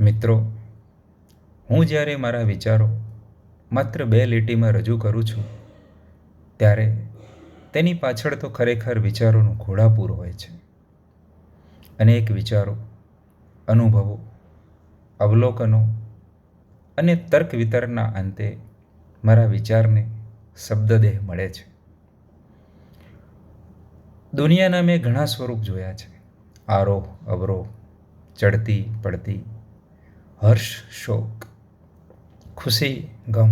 મિત્રો, હું જ્યારે મારા વિચારો માત્ર બે લીટીમાં રજૂ કરું છું, ત્યારે તેની પાછળ તો ખરેખર વિચારોનું ઘોડાપૂર હોય છે. અનેક વિચારો, અનુભવો, અવલોકનો અને તર્ક વિતરણના અંતે મારા વિચારને શબ્દદેહ મળે છે. દુનિયાના મેં ઘણા સ્વરૂપ જોયા છે. આરોહ, અવરોહ, ચડતી, પડતી હર્ષ શોક, ખુશી, ગમ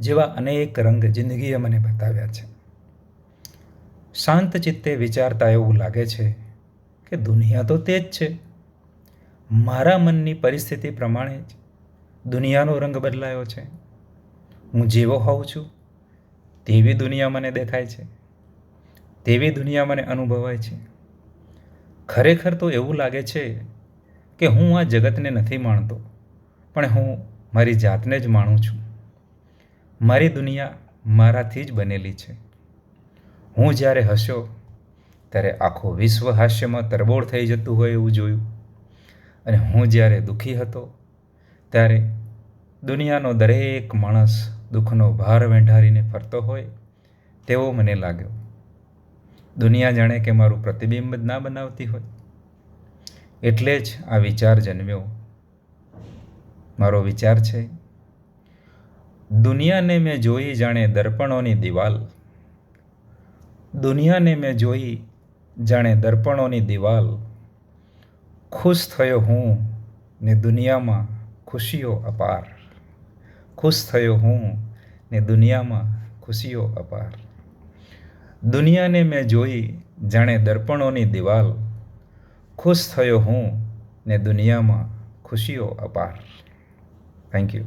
જેવા અનેક રંગ જિંદગીએ મને બતાવ્યા છે. શાંત ચિત્તે વિચારતા એવું લાગે છે કે દુનિયા તો તે જ છે. મારા મનની પરિસ્થિતિ પ્રમાણે જ દુનિયાનો રંગ બદલાયો છે. હું જેવો હોઉં છું, તેવી દુનિયા મને દેખાય છે, તેવી દુનિયા મને અનુભવાય છે. ખરેખર તો એવું લાગે છે કે હું આ જગતને નથી માણતો, પણ હું મારી જાતને જ માણું છું. મારી દુનિયા મારાથી જ બનેલી છે. હું જ્યારે હસ્યો ત્યારે આખો વિશ્વ હાસ્યમાં તરબોળ થઈ જતું હોય એવું જોયું. અને હું જ્યારે દુઃખી હતો, ત્યારે દુનિયાનો દરેક માણસ દુઃખનો ભાર વેંઢારીને ફરતો હોય તેવો મને લાગ્યો. દુનિયા જાણે કે મારું પ્રતિબિંબ જ ના બનાવતી હોય. એટલે જ આ વિચાર જન્મ્યો. મારો વિચાર છે, દુનિયાને મેં જોઈ જાણે દર્પણોની દિવાલ. દુનિયાને મેં જોઈ જાણે દર્પણોની દિવાલ. ખુશ થયો હું ને દુનિયામાં ખુશીઓ અપાર. ખુશ થયો હું ને દુનિયામાં ખુશીઓ અપાર. દુનિયાને મેં જોઈ જાણે દર્પણોની દિવાલ. ખુશ થયો હું ને દુનિયામાં ખુશીઓ અપાર. Thank you